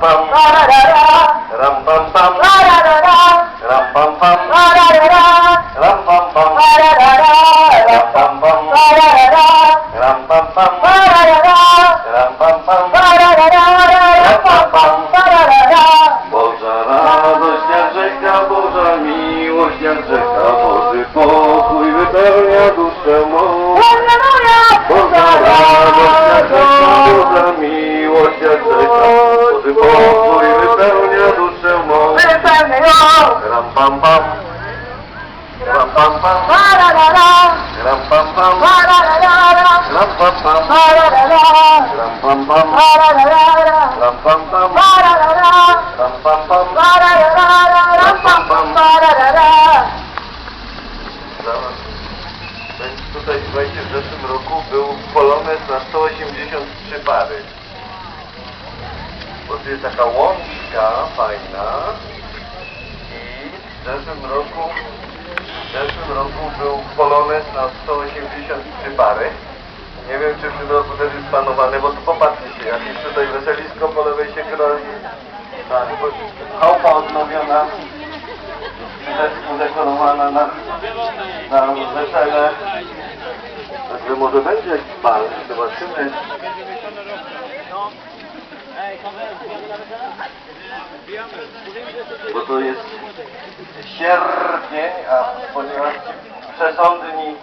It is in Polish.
pam. Ram pam pam. Ram pam pam. Ram pam pam. Ram pam pam. Ram pam pam. Ram pam pam. Boża radość jak rzeka, Boża miłość jak rzeka, Boży pokój wypełnia duszę mą. Boży pokój wypełnia duszę mą. Ram pam pam. Ram pam pam. Ram pam pam. Ram pam pam. Ram pam pam. Ram pam pam. Ram pam pam. Zaraz. Więc tutaj słuchajcie, w zeszłym roku był polones na 183 pary. Jest taka łączka fajna i w zeszłym roku w zeszłym roku był polones na 183 pary. Nie wiem czy w tym roku też jest planowany, bo tu popatrzcie się, jakieś tutaj weselisko po lewej się kroi. Tak, chałupa odnowiona, wszystko udekorowana na, na wesele. Także może będzie jakiś bal, zobaczymy. Bo to jest sierpień, a ponieważ przesądni